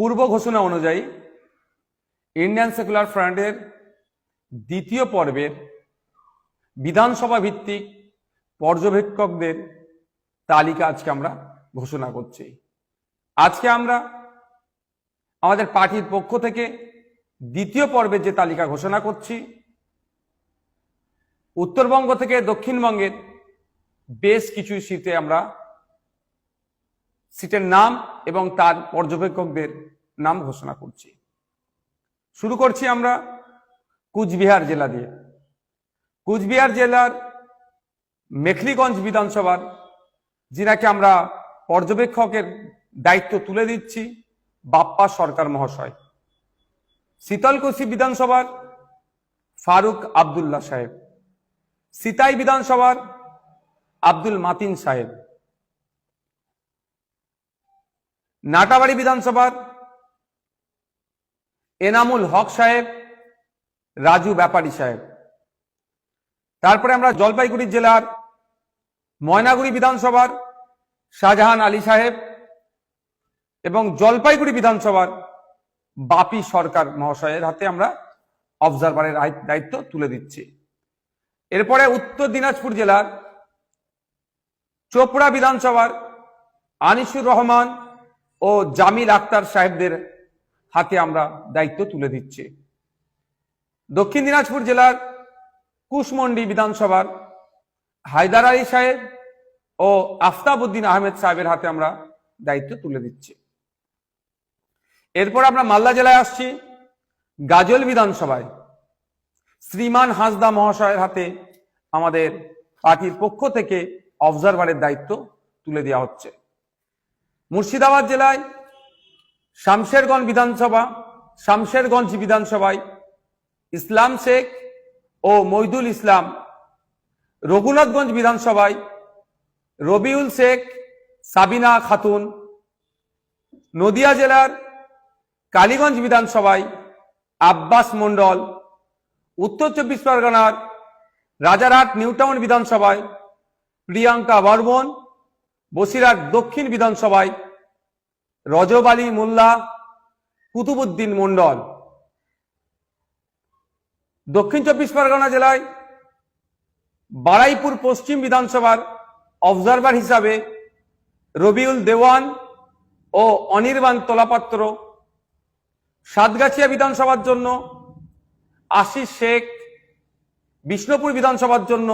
পূর্ব ঘোষণা অনুযায়ী Indian secular ফ্রন্টের দ্বিতীয় পর্বের বিধানসভা ভিত্তিক পর্যবেক্ষকদের তালিকা আজকে আমরা ঘোষণা করছি। আজকে আমরা আমাদের পার্টির পক্ষ থেকে দ্বিতীয় পর্বের যে তালিকা ঘোষণা করছি, উত্তরবঙ্গ থেকে দক্ষিণবঙ্গের বেশ কিছু সিটে আমরা সিটের নাম এবং তার পর্যবেক্ষকদের নাম ঘোষণা করছি। শুরু করছি আমরা কুচবিহার জেলা দিয়ে। কুচবিহার জেলার মেখলিগঞ্জ বিধানসভার, যিনাকে আমরা পর্যবেক্ষকের দায়িত্ব তুলে দিচ্ছি, বাপ্পা সরকার মহাশয়। শীতলকুচি বিধানসভার ফারুক আবদুল্লাহ সাহেব। সিতাই বিধানসভার আব্দুল মাতিন সাহেব। নাটাবাড়ি বিধানসভার এনামুল হক সাহেব, রাজু ব্যাপারী সাহেব। তারপরে আমরা জলপাইগুড়ি জেলার ময়নাগুড়ি বিধানসভার শাহজাহান আলী সাহেব এবং জলপাইগুড়ি বিধানসভার বাপি সরকার মহাশয়ের হাতে আমরা অবজারভারের দায়িত্ব তুলে দিচ্ছি। এরপরে উত্তর দিনাজপুর জেলার চোপড়া বিধানসভার আনিসুর রহমান ও জামিল আক্তার সাহেবদের হাতে আমরা দায়িত্ব তুলে দিচ্ছি। দক্ষিণ দিনাজপুর জেলার কুশমন্ডি বিধানসভার হায়দার আলী সাহেব ও আফতাবউদ্দিন আহমেদ সাহেবের হাতে আমরা দায়িত্ব তুলে দিচ্ছি। এরপর আমরা মালদা জেলায় আসছি, গাজল বিধানসভায়। শ্রীমান হাসদা মহাশয়ের হাতে আমাদের পার্টির পক্ষ থেকে অবজারভারের দায়িত্ব তুলে দেওয়া হচ্ছে। মুর্শিদাবাদ জেলায় শামশেরগঞ্জ বিধানসভা, শামশেরগঞ্জ বিধানসভায় ইসলাম শেখ ও মইদুল ইসলাম, রঘুনাথগঞ্জ বিধানসভায় রবিউল শেখ, সাবিনা খাতুন, নদিয়া জেলার কালীগঞ্জ বিধানসভায় আব্বাস মণ্ডল, উত্তর চব্বিশ পরগনার রাজারহাট নিউটাউন বিধানসভায় প্রিয়াঙ্কা বর্মন, বসিরহাট দক্ষিণ বিধানসভায় রজব আলী মোল্লা, কুতুবুদ্দিন মন্ডল দক্ষিণ চব্বিশ পরগনা জেলায় বারাইপুর পশ্চিম বিধানসভার অবজারভার হিসাবে রবিউল দেওয়ান ও অনির্বাণ তোলাপাত্র। সাতগাছিয়া বিধানসভার জন্য আশিস শেখ, বিষ্ণুপুর বিধানসভার জন্য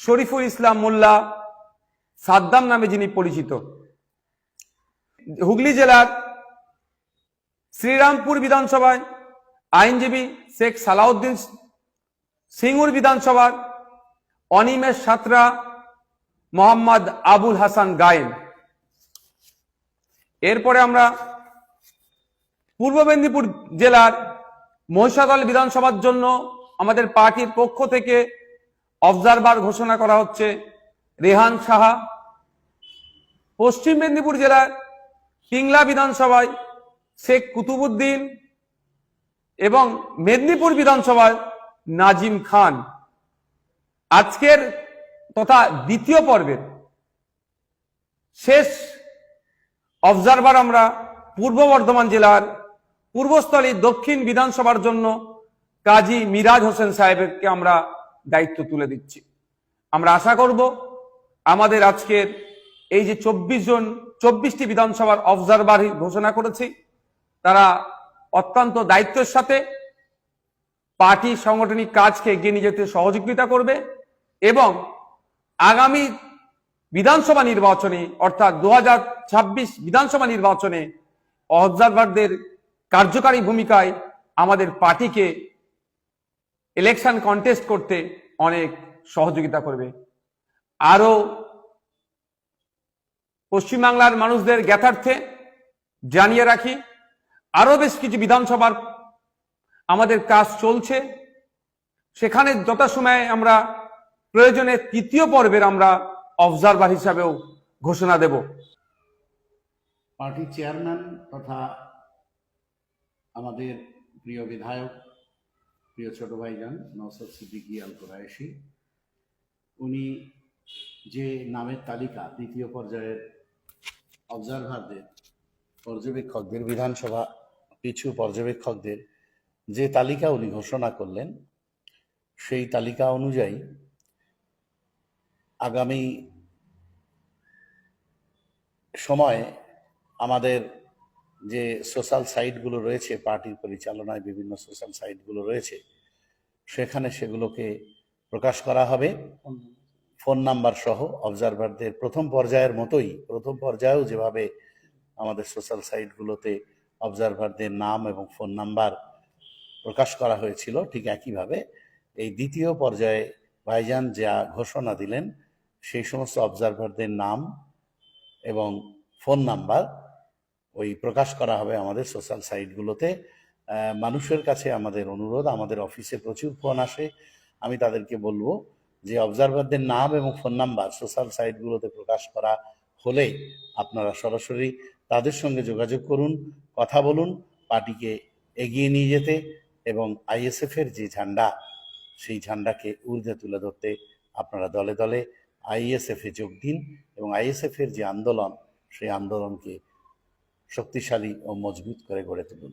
শরীফুল ইসলাম মোল্লা, সাদ্দাম নামে যিনি পরিচিত। হুগলি জেলার শ্রীরামপুর বিধানসভায় আইনজীবী শেখ সালাউদ্দিন সিঙ্গুর বিধানসভার অনিমেষ সাতরা, মোহাম্মদ আবুল হাসান গায়েন। এরপরে আমরা পূর্ব মেদিনীপুর জেলার মহিষাদল বিধানসভার জন্য আমাদের পার্টির পক্ষ থেকে অবজারভার ঘোষণা করা হচ্ছে, রেহান সাহা। পশ্চিম মেদিনীপুর জেলার পিংলা বিধানসভায় শেখ কুতুবুদ্দিন এবং মেদিনীপুর বিধানসভায় নাজিম খান। আজকের তথা দ্বিতীয় পর্বের শেষ অবজারভার আমরা পূর্ব বর্ধমান জেলার পূর্বস্থলী দক্ষিণ বিধানসভার জন্য কাজী মিরাজ হোসেন সাহেবকে আমরা দায়িত্ব তুলে দিচ্ছি। আমরা আশা করব আমাদের আজকের এই যে চব্বিশ জন, চব্বিশটি বিধানসভার অবজারভার ঘোষণা করেছি, তারা অত্যন্ত দায়িত্বের সাথে পার্টি সাংগঠনিক কাজকে এগিয়ে নিয়ে যেতে সহযোগিতা করবে এবং আগামী বিধানসভা নির্বাচনে, অর্থাৎ দু হাজার ছাব্বিশ বিধানসভা নির্বাচনে অবজারভারদের কার্যকারী ভূমিকায় আমাদের পার্টিকে ইলেকশন কন্টেস্ট করতে অনেক সহযোগিতা করবে। আরও পশ্চিমবাংলার মানুষদের জ্ঞাতার্থে জানিয়ে রাখি আরও বেশ কিছু বিধানসভার আমাদের কাজ চলছে। সেখানে যথাসময়ে আমরা প্রয়োজনে তৃতীয় পর্বের আমরা অবজারভার হিসাবেও ঘোষণা দেব। পার্টির চেয়ারম্যান তথা আমাদের প্রিয় বিধায়ক, প্রিয় ছোট ভাইজান নওসদ সিদ্দিকী আল কোরাইশি, উনি যে নামের তালিকা দ্বিতীয় পর্যায়ের অবজারভারদের পর্যবেক্ষকদের বিধানসভা পিছু পর্যবেক্ষকদের যে তালিকা উনি ঘোষণা করলেন, সেই তালিকা অনুযায়ী আগামী সময়ে আমাদের যে সোশ্যাল সাইটগুলো রয়েছে, পার্টির পরিচালনায় বিভিন্ন সোশ্যাল সাইটগুলো রয়েছে, সেখানে সেগুলোকে প্রকাশ করা হবে। ফোন নাম্বার সহ অবজারভারদের প্রথম পর্যায়ের মতোই, প্রথম পর্যায়েও যেভাবে আমাদের সোশ্যাল সাইটগুলোতে অবজারভারদের নাম এবং ফোন নাম্বার প্রকাশ করা হয়েছিল, ঠিক একইভাবে এই দ্বিতীয় পর্যায়ে ভাইজান যা ঘোষণা দিলেন, সেই সমস্ত অবজারভারদের নাম এবং ফোন নাম্বার ওই প্রকাশ করা হবে আমাদের সোশ্যাল সাইটগুলোতে। মানুষের কাছে আমাদের অনুরোধ, আমাদের অফিসে প্রচুর ফোন আসে, আমি তাদেরকে বলব যে অবজারভারদের নাম এবং ফোন নাম্বার সোশ্যাল সাইটগুলোতে প্রকাশ করা হলে আপনারা সরাসরি তাদের সঙ্গে যোগাযোগ করুন, কথা বলুন, পার্টিকে এগিয়ে নিয়ে যেতে এবং আইএসএফ এর যে ঝান্ডা, সেই ঝান্ডাকে ঊর্ধ্বে তুলে ধরতে আপনারা দলে দলে আইএসএফ যোগ দিন এবং আইএসএফ এর যে আন্দোলন, সেই আন্দোলনকে শক্তিশালী ও মজবুত করে গড়ে তুলুন।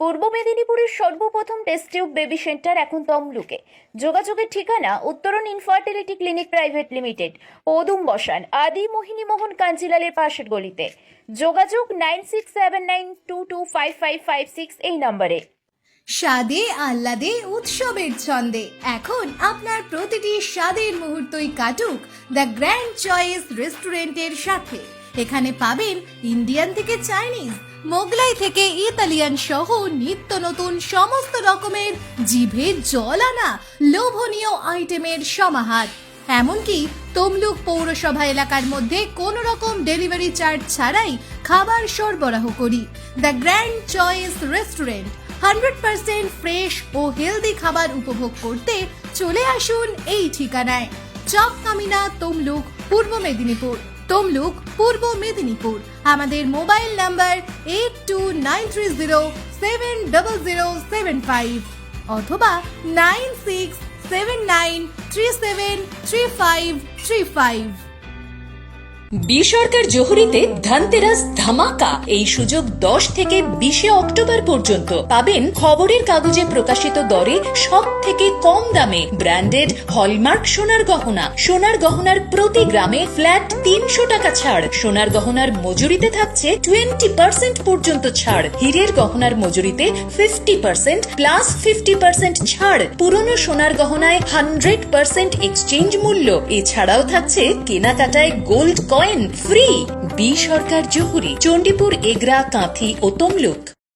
পূর্ব মেদিনীপুরের সর্বপ্রথম টেস্ট টিউব বেবি সেন্টার এখন তমলুকে। যোগাযোগের ঠিকানা উত্তরণ ইনফার্টিলিটি ক্লিনিক প্রাইভেট লিমিটেড পদুম বসান, আদি মোহিনী মোহন কাঞ্জিলালের পাশের গলিতে। যোগাযোগ nine six seven nine two two five five five six এই নম্বরে। স্বাদে, আহ্লাদে, উৎসবের ছন্দে। এখন আপনার প্রতিটি স্বাদের মুহূর্তই কাটুক দ্য গ্র্যান্ড চয়েস রেস্টুরেন্টের সাথে। এখানে পাবেন ইন্ডিয়ান থেকে চাইনিজ মোগলাই থেকে ইতালিয়ান সহ নিত্য নতুন সমস্ত রকমের জিভে জল আনা লোভনীয় আইটেমের সমাহার। এমনকি তমলুক পৌরসভা এলাকার মধ্যে কোনো রকম ডেলিভারি চার্জ ছাড়াই খাবার সরবরাহ করি। The grand choice restaurant, hundred percent fresh O healthy খাবার উপভোগ করতে চলে আসুন এই ঠিকানায়। চক কামিনা তমলুক, পূর্ব মেদিনীপুর। তমলুক, পূর্ব মেদিনীপুর। আমাদের mobile number eight two nine three zero seven double zero seven five অথবা nine six seven nine three seven three five three five B Sarkar জহুরিতে Dhanteras ধামাকা, এই সুযোগ দশ থেকে বিশে অক্টোবর পর্যন্ত। পাবেন খবরের কাগজে প্রকাশিত দরে সব থেকে কম দামে ব্র্যান্ডেড হলমার্ক সোনার গহনা। সোনার গহনার প্রতি গ্রামে ফ্ল্যাট তিনশো টাকা ছাড়। সোনার গহনার মজুরিতে থাকছে টোয়েন্টি পার্সেন্ট পর্যন্ত ছাড়। হীরের গহনার মজুরিতে fifty percent plus fifty percent ছাড়। পুরনো সোনার গহনায় হান্ড্রেড পার্সেন্ট এক্সচেঞ্জ মূল্য। এছাড়াও থাকছে কেনাকাটায় gold coin free B Sarkar Jahuri Chandipur Egra Kanthi ও তমলুক।